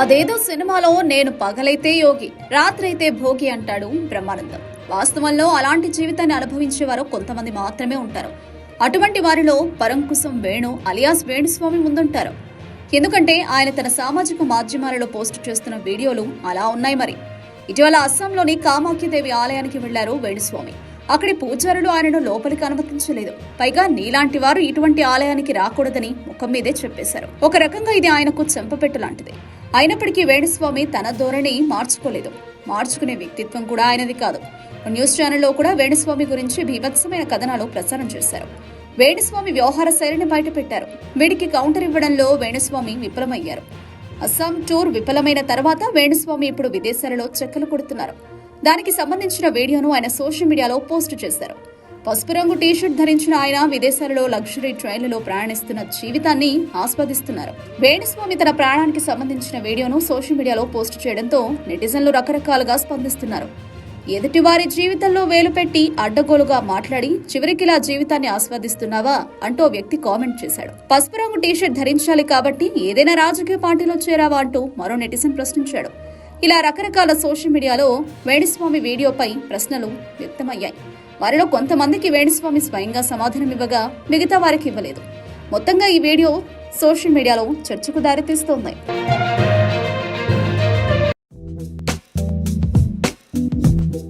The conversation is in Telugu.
అదేదో సినిమాలో నేను పగలైతే యోగి రాత్రైతే భోగి అంటాడు బ్రహ్మానందం. వాస్తవంలో అలాంటి జీవితాన్ని అనుభవించేవారు కొంతమంది మాత్రమే ఉంటారు. అటువంటి వారిలో పరంకుశం వేణు అలియాస్ వేణుస్వామి ముందుంటారు. ఎందుకంటే ఆయన తన సామాజిక మాధ్యమాలలో పోస్ట్ చేస్తున్న వీడియోలు అలా ఉన్నాయి మరి. ఇటీవల అస్సాంలోని కామాఖ్యదేవి ఆలయానికి వెళ్ళారు వేణుస్వామి. అక్కడి పూజారులు ఆయనను లోపలికి అనుమతించలేదు. పైగా నీలాంటి వారు ఇటువంటి ఆలయానికి రాకూడదని ముఖం మీదే చెప్పేశారు. ఒక రకంగా ఇది ఆయనకు చెంపపెట్టు లాంటిది. అయినప్పటికీ వేణుస్వామి తన ధోరణి మార్చుకోలేదు. మార్చుకునే వ్యక్తిత్వం కూడా ఆయనది కాదు. న్యూస్ ఛానల్లో కూడా వేణుస్వామి గురించి భీభత్సమైన కథనాలు ప్రసారం చేశారు. వేణుస్వామి వ్యవహార శైలిని బయటపెట్టారు. వీడికి కౌంటర్ ఇవ్వడంలో వేణుస్వామి విఫలమయ్యారు. అస్సాం టూర్ విఫలమైన తర్వాత వేణుస్వామి ఇప్పుడు విదేశాలలో చెక్కలు కొడుతున్నారు. దానికి సంబంధించిన వీడియోను ఆయన సోషల్ మీడియాలో పోస్ట్ చేశారు. పసుపు రంగు టీషర్ట్ ధరించిన ఆయన విదేశాలలో లగ్జరీ ట్రైన్లలో ప్రయాణిస్తున్న జీవితాన్ని ఆస్వాదిస్తున్నారు. వేణుస్వామి తన ప్రాణానికి సంబంధించిన వీడియోను సోషల్ మీడియాలో పోస్ట్ చేయడంతో నెటిజన్లు రకరకాలుగా స్పందిస్తున్నారు. ఎదుటి వారి జీవితంలో వేలు పెట్టి అడ్డగోలుగా మాట్లాడి చివరికిలా జీవితాన్ని ఆస్వాదిస్తున్నావా అంటూ వ్యక్తి కామెంట్ చేశాడు. పసుపు రంగు టీషర్ట్ ధరించాలి కాబట్టి ఏదైనా రాజకీయ పార్టీలో చేరావా అంటూ మరో నెటిజన్ ప్రశ్నించాడు. ఇలా రకరకాల సోషల్ మీడియాలో వేణుస్వామి వీడియోపై ప్రశ్నలు వ్యక్తమయ్యాయి. వారిలో కొంతమందికి వేణుస్వామి స్వయంగా సమాధానం ఇవ్వగా మిగతా వారికి ఇవ్వలేదు. మొత్తంగా ఈ వీడియో సోషల్ మీడియాలో చర్చకు దారితీస్తోంది.